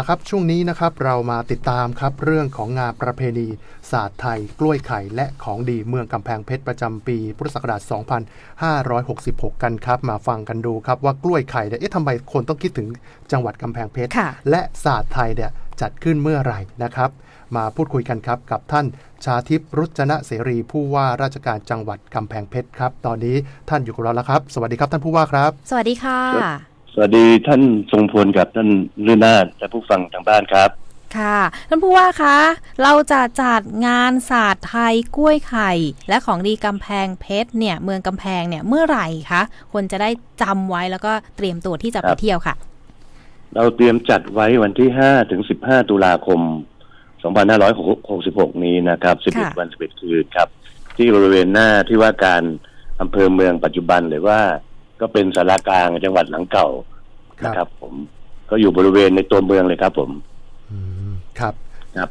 ละครับ ช่วงนี้นะครับเรามาติดตามครับเรื่องของงานประเพณีศาสตร์ไทย กล้วยไข่ และของดีเมืองกำแพงเพชรประจำปี พุทธศักราช 2566 กันครับ มาฟังกันดูครับว่ากล้วยไข่เนี่ยเอ๊ะทำไมคนต้องคิดถึงจังหวัดกำแพงเพชรค่ะและศาสตร์ไทยเนี่ยจัดขึ้นเมื่อไหร่นะครับ มาพูดคุยกันครับกับท่านชาทิพย์รุจนะเสรี ผู้ว่าราชการจังหวัดกำแพงเพชรครับ ตอนนี้ท่านอยู่กับเราแล้วครับ สวัสดีครับท่านผู้ว่าครับ สวัสดีค่ะครับ สวัสดีท่านทรงพลกับท่านลื่นนาถและผู้ฟังทางบ้านครับ ค่ะ ท่านผู้ว่าคะ เราจะจัดงานศาสตร์ไทยกล้วยไข่ และของดีกำแพงเพชรเนี่ย เมืองกำแพงเนี่ยเมื่อไหร่คะควรจะได้จำไว้แล้วก็เตรียมตัวที่จะไปครับเที่ยวค่ะ เราเตรียมจัดไว้วันที่5ถึง15ตุลาคม2566นี้นะครับค่ะ11วัน11คืนครับ ที่บริเวณหน้าที่ว่าการอำเภอเมืองปัจจุบันหรือว่า ก็เป็นสารากลางจังหวัดหลังเก่าครับนะครับ ผมก็อยู่บริเวณในตัวเมืองเลยครับ ผมอืมครับครับ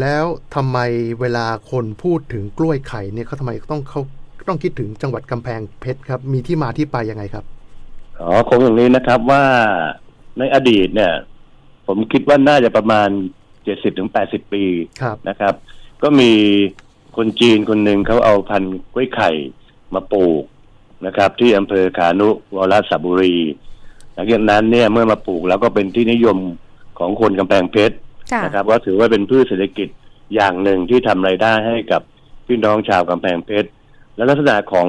แล้วทำไมเวลาคนพูดถึงกล้วยไข่เนี่ยเขาทำไมต้องเขาต้องคิดถึงจังหวัดกำแพงเพชรครับ มีที่มาที่ไปยังไงครับอ๋อคงอย่างนี้นะครับว่าในอดีตเนี่ย ผมคิดว่าน่าจะประมาณ70ถึง80ปีครับนะครับ ก็มีคนจีนคนหนึ่งเขาเอาพันธุ์กล้วยไข่มาปลูก นะครับ ที่อำเภอขานุวรสบุรี หลังจากนั้นเนี่ยเมื่อมาปลูกแล้วก็เป็นที่นิยมของคนกำแพงเพชรค่ะนะครับว่าถือว่าเป็นพืชเศรษฐกิจอย่างหนึ่งที่ทำรายได้ให้กับพี่น้องชาวกำแพงเพชร และลักษณะของ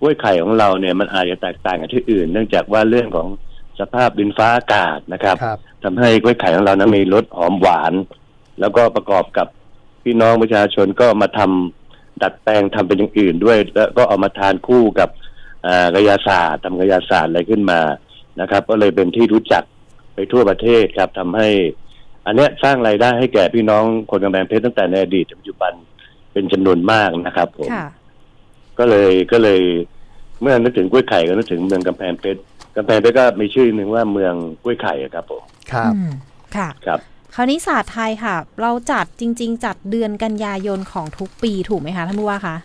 กล้วยไข่ของเราเนี่ยมันอาจจะแตกต่างกับที่อื่น เนื่องจากว่าเรื่องของสภาพดินฟ้าอากาศนะครับครับทำให้กล้วยไข่ของเรานั้นมีรสหอมหวาน แล้วก็ประกอบกับพี่น้องประชาชนก็มาทำดัดแปลงทำเป็นอย่างอื่นด้วย แล้วก็เอามาทานคู่กับอ่า กายาศาสตร์ทำกายาศาสตร์อะไรขึ้นมานะครับ ก็เลยเป็นที่รู้จักไปทั่วประเทศครับทำให้ อันเนี้ยสร้างรายได้ให้แก่พี่น้องคนกำแพงเพชรตั้งแต่ในอดีตถึงปัจจุบันเป็นจำนวนมากนะครับผมค่ะก็เลยก็เลย เมื่อนึกถึงกล้วยไข่ก็นึกถึงเมืองกำแพงเพชรกำแพงเพชรก็มีชื่อหนึ่งว่าเมืองกล้วยไข่อะครับผมครับอืมค่ะครับ คราวนี้ศาสตร์ไทยค่ะ เราจัดจริง ๆ จัดเดือนกันยายนของทุกปีถูกไหมคะท่านผู้ว่าคะ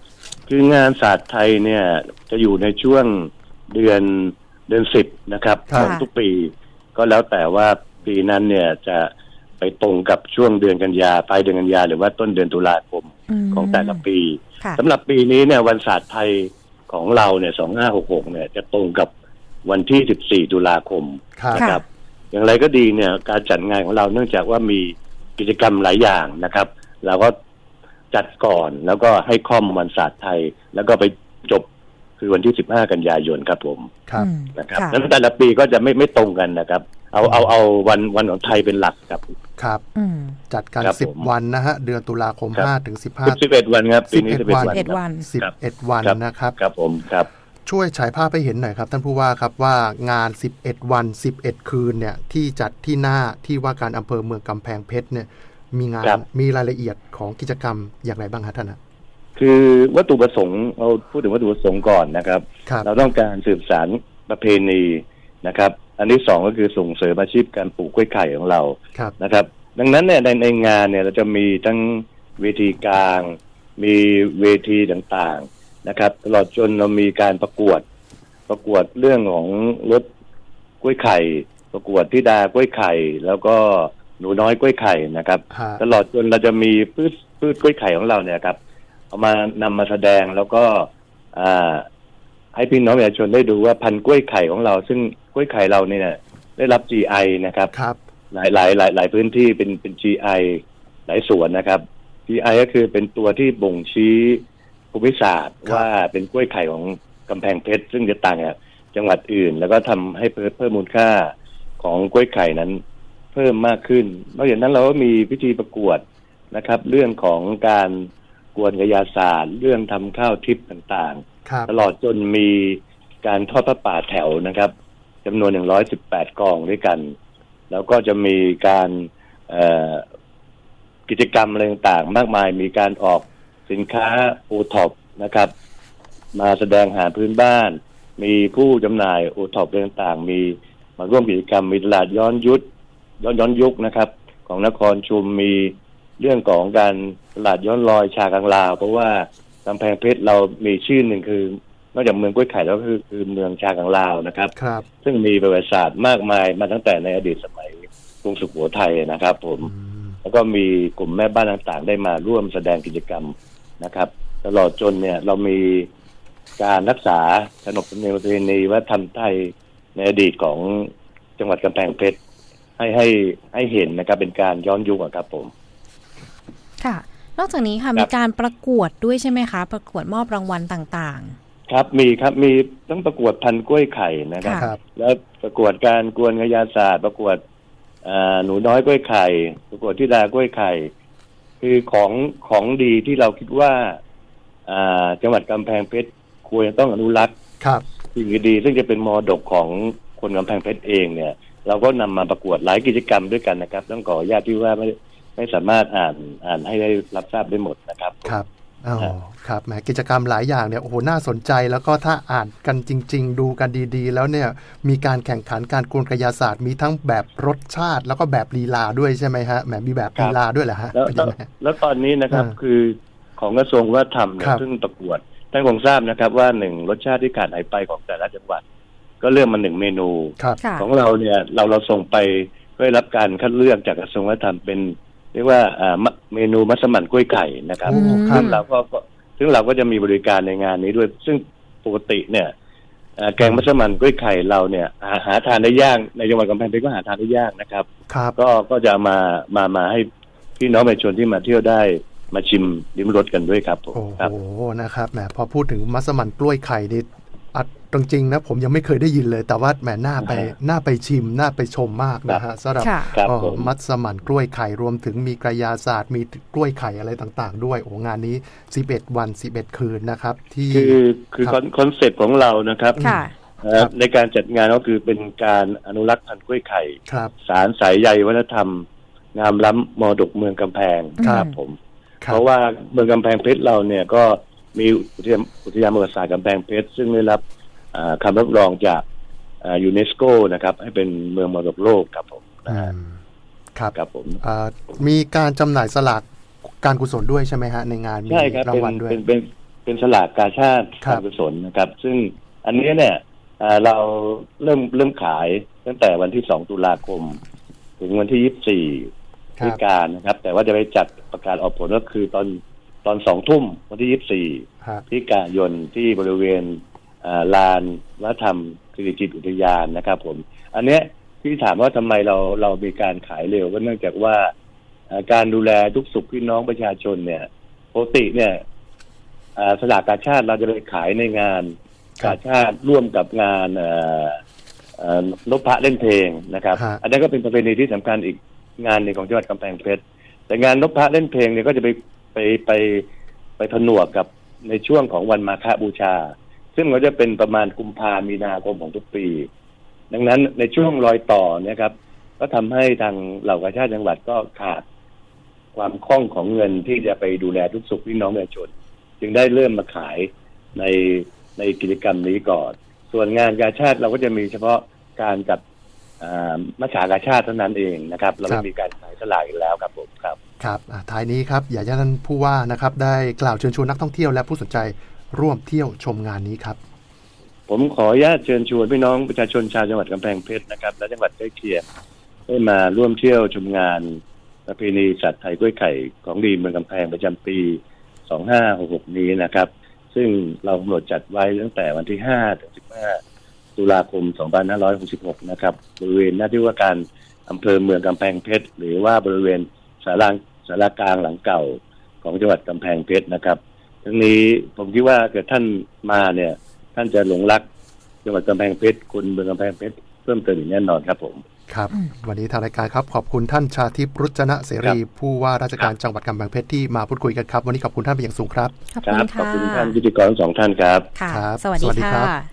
คืองานศาสตร์ไทยเนี่ยจะอยู่ในช่วงเดือนเดือนสิบนะครับครัขบองทุกปี ก็แล้วแต่ว่าปีนั้นเนี่ยจะไปตรงกับช่วงเดือนกันยาปลายเดือนกันยาหรือว่าต้นเดือนตุลาคมมของแต่ละปีค่ะสำหรับปีนี้เนี่ยวันศาสตร์ไทยของเราเนี่ยสองห้าหกหกเนี่ยจะตรงกับวันที่สิบสี่ตุลาคม ครับค่ะนะครับอย่างไรก็ดีเนี่ยการจัดงานของเราเนื่องจากว่ามีกิจกรรมหลายอย่างนะครับ เราก็ จัดก่อนแล้วก็ให้ข้อมวันศาสตร์ไทย แล้วก็ไปจบคือวันที่สิบห้ากันยายนครับผมครับอืมนะครับค่ะนั้นแต่ละปีก็จะไม่ไม่ตรงกันนะครับ เอาเอาเอาวันวันของไทยเป็นหลักครับ ครับอืมจัดกันครับสิบผมวันนะฮะเดือนตุลาคมครับห้าถึงสิบห้าสิบเอ็ดวันครับปีนี้11สิบเอ็ดวันวันเอ็ดครับวันสิบครับเอ็ดวันครับนะครับครับผมครับช่วยฉายภาพให้เห็นหน่อยครับท่านผู้ว่าครับว่างาน 11 วัน 11 คืนเนี่ยที่จัดที่หน้าที่ว่าการอำเภอเมืองกำแพงเพชรเนี่ย มีงานครับมีรายละเอียดของกิจกรรมอย่างไรบ้างฮะท่านฮะคือวัตถุประสงค์เราพูดถึงวัตถุประสงค์ก่อนนะครับครับเราต้องการสืบสารประเพณีนะครับ อันที่สองก็คือส่งเสริมอาชีพการปลูกกล้วยไข่ของเราครับนะครับ ดังนั้นเนี่ยในในงานเนี่ยเราจะมีทั้งเวทีกลาง มีเวทีต่างๆนะครับ ตลอดจนเรามีการประกวดประกวดเรื่องของรถกล้วยไข่ ประกวดทิดากล้วยไข่ แล้วก็ หนูน้อยกล้วยไข่นะครับ ฮะ ตลอดจนเราจะมีพืชพืชกล้วยไข่ของเราเนี่ยครับ เอามานำมาแสดงแล้วก็อ่าให้พี่น้องประชาชนได้ดูว่าพันธุ์กล้วยไข่ของเรา ซึ่งกล้วยไข่เราเนี่ยได้รับ GI นะครับ ครับ หลายหลายหลายหลายพื้นที่เป็นเป็น GI หลายส่วนนะครับ GI ก็คือเป็นตัวที่บ่งชี้ภูมิศาสตร์ครับ ว่าเป็นกล้วยไข่ของกำแพงเพชร ซึ่งจะต่างจากจังหวัดอื่น แล้วก็ทำให้เพิ่มเพิ่มมูลค่าของกล้วยไข่นั้นเพิ่มมากขึ้น นอกจากนั้นเราก็มีพิธีประกวดนะครับ เรื่องของการกวนกระยาศาสตร์ เรื่องทำข้าวทิพย์ต่างครับๆตลอดจนมีการทอดพระป่าแถวนะครับจำนวน118กองด้วยกัน แล้วก็จะมีการเอ่อกิจกรรมอะไรต่างๆ มากมายมีการออกสินค้าโอท็อปนะครับ มาแสดงหาพื้นบ้าน มีผู้จำหน่ายโอท็อปต่างๆ มีมาร่วมกิจกรรมมีตลาดย้อนยุค ย้อนย้อนยุคนะครับ ของนครชุมมีเรื่องของการตลาดย้อนรอยชากังลาว เพราะว่ากำแพงเพชรเรามีชื่อหนึ่งคือนอกจากเมืองกล้วยไข่แล้วก็คือคือเมืองชากังลาวนะครับครับ ซึ่งมีประวัติศาสตร์มากมายมาตั้งแต่ในอดีตสมัยโบรุงสุโขทัยนะครับผมอืมแล้วก็มีกลุ่มแม่บ้านต่างๆ ได้มาร่วมแสดงกิจกรรมนะครับ ตลอดจนเนี่ยเรามีการรักษาขนบธรรมเนียมประเพณีวัฒนธรรมไทยในอดีตของจังหวัดกำแพงเพชร ให้ให้ให้เห็นนะครับเป็นการย้อนยุคอะครับผม ค่ะ นอกจากนี้ค่ะครับมีการประกวดด้วยใช่ไหมคะ ประกวดมอบรางวัลต่างครับมีครับมีต้องประกวดพันธุ์กล้วยไข่นะครับค่ะครับ แล้วประกวดการกวนกระยาศาสตร์ ประกวดอ่าหนูน้อยกล้วยไข่ ประกวดที่ดากล้วยไข่ คือของของดีที่เราคิดว่า อ่าจังหวัดกำแพงเพชรควรจะต้องอนุรักษ์ครับสิ่งดีๆซึ่งจะเป็นมรดกของคนกำแพงเพชรเองเนี่ย เราก็นำมาประกวดหลายกิจกรรมด้วยกันนะครับ ต้องขออนุญาตที่ว่าไม่ไม่สามารถอ่านอ่านให้ได้รับทราบได้หมดนะครับครับอ๋อครับครับแหมกิจกรรมหลายอย่างเนี่ยโอ้โหน่าสนใจ แล้วก็ถ้าอ่านกันจริง ๆ ดูกันดีๆ แล้วเนี่ยมีการแข่งขันการกวนกระยาศาสตร์มีทั้งแบบรสชาติ แล้วก็แบบลีลาด้วยใช่ไหมฮะแหมมีแบบลีลาด้วยเหรอฮะแล้วเป็นแล้ยัวงไงแล้วตอนนี้นะครับอ่าคือของกระทรวงวัฒนธรรมเนี่ครัยบเพิ่งประกวดท่านคงทราบนะครับว่าหนึ่งรสชาติที่ขาดหายไปของแต่ละจังหวัด ก็เลือกมาหนึ่งเมนู ครับๆค่ะ ของเราเนี่ยเราเราส่งไปเพื่อรับการคัดเลือกจากกระทรวงวัฒนธรรมเป็น เรียกว่าอ่ามะเมนูมัสมั่นกล้วยไก่นะครับโอ้ครัซึ่บงเราก็ก็ซึ่งเราก็จะมีบริการในงานนี้ด้วย ซึ่งปกติเนี่ยอ่าแกงมัสมั่นกล้วยไข่เราเนี่ยหาหาทานได้ยากในจังหวัดกำแพงเพชรก็หาทานได้ยากนะครับ ครับ ก็ก็จะมามามาให้พี่น้องประชาชนที่มาเที่ยวได้มาชิมลิ้มรสกันด้วยครับผมโอ้ครับ โห นะครับ แหม พอพูดถึงมัสมั่นกล้วยไข่นี่ อัดตรงจริงๆนะผมยังไม่เคยได้ยินเลย แต่ว่าแหมน่าไปอ่าฮะน่าไปชิมน่าไปชมมากนะฮะสำหรับค่ะครับอ๋อผมมัสมั่นกล้วยไข่รวมถึงมีกระยาศาสตร์มีกล้วยไข่อะไรต่าง ๆ ด้วยโอ้งานนี้ 11 วัน 11 คืนนะครับ ที่คือคือครับคอนคอนเซ็ปต์ของเรานะครับค่ะเอ่อในการจัดงานก็คือเป็นการอนุรักษ์พันธุ์กล้วยไข่ครับสารสายใยวัฒนธรรม งามล้ำมรดกเมืองกำแพงครับผมครัเพบราะว่าเมืองกำแพงเพชรเราเนี่ยก็ มีอุทยานอุทยานประวัติศาสตร์กำแพงเพชร ซึ่งได้รับอ่าคำรับรองจากยูเนสโกนะครับ ให้เป็นเมืองมรดกโลกครับผมนะอืฮะมครับครับผมเอ่อมีการจำหน่ายสลากการกุศลด้วยใช่ไหมฮะในงานมีใช่ครับราเป็งนวัลด้วยเป็นเป็นเป็นสลากกาชาติครับการกุศลนะครับ ซึ่งอันนี้เนี่ยอ่าเราเริ่มเริ่มขายตั้งแต่วันที่สองตุลาคม ถึงวันที่ยี่สิบสี่คพฤศรับจิการนะครับ แต่ว่าจะไปจัดประกาศออกผลก็คือตอน ตอนสองทุ่มวันที่ยี่สิบสี่ครับพฤศจิกายนที่บริเวณอ่าลานวัฒนธรรมสิริจิตรอุทยานนะครับผม อันเนี้ยที่ถามว่าทำไมเราเรามีการขายเร็วก็เนื่องจากว่าอ่าการดูแลทุกสุขพี่น้องประชาชนเนี่ยปกติเนี่ยอ่าสลากกาชาติเราจะไปขายในงานครักาบชาติร่วมกับงานเอ่อเอ่อนพพระเล่นเพลงนะครับฮะอันนี้นก็เป็นประเพณีที่สำคัญอีกงานหนึ่งของจังหวัดกำแพงเพชรแต่งานนพพระเล่นเพลงเนี่ยก็จะไป ไปไปไปผนวกกับในช่วงของวันมาฆบูชา ซึ่งก็จะเป็นประมาณกุมภามีนาคมของทุกปี ดังนั้นในช่วงรอยต่อเนะครับ ก็ทำให้ทางเหล่ากาชาติจังหวัดก็ขาดความคล่องของเงินที่จะไปดูแลทุกสุขพี่น้องประชาชน จึงได้เริ่มมาขายในในกิจกรรมนี้ก่อน ส่วนงานกาชาติเราก็จะมีเฉพาะการจัดอ่ามัชากาชาติเท่านั้นเองนะครับ เราไม่มีการขายสลากอีกแล้วครับผมครับ ครับท้ายนี้ครับอยากให้ท่านผู้ว่านะครับได้กล่าวเชิญชวนนักท่องเที่ยวและผู้สนใจร่วมเที่ยวชมงานนี้ครับ ผมขออนุญาตเชิญชวนพี่น้องประชาชนชาวจังหวัดกำแพงเพชรนะครับ และจังหวัดใกล้เคียงให้มาร่วมเที่ยวชมงาน ประเพณีสัตว์ไทยกล้วยไข่ของดีเมืองกำแพงประจำปี 2566 นี้นะครับ ซึ่งเรากำหนดจัดไว้ตั้งแต่วันที่ 5 ถึง 15 ตุลาคม 2566 นะครับบริเวณหน้าที่ว่าการอำเภอเมืองกำแพงเพชรหรือว่าบริเวณสาราง สารากลางหลังเก่าของจังหวัดกำแพงเพชรนะครับทั้งนี้ผมคิดว่าเกิดท่านมาเนี่ย ท่านจะหลงรักจังหวัดกำแพงเพชรคนเมืองกำแพงเพชรเพิ่มเติมอย่างแน่นอนครับผมครับอืมวันนี้ทางรายการครับขอบคุณท่านชาทิพย์รุจนะเสรี ผู้ว่าราชการจังหวัดกำแพงเพชรที่มาพูดคุยกันครับ วันนี้ขอบคุณท่านเป็นอย่างสูงครับ ขอบคคุรัณขอบค่ะคุณท่านพิธีกรทั้งสองท่านครับค่ะครับ สวัสดีสวัสดีค่ครับะ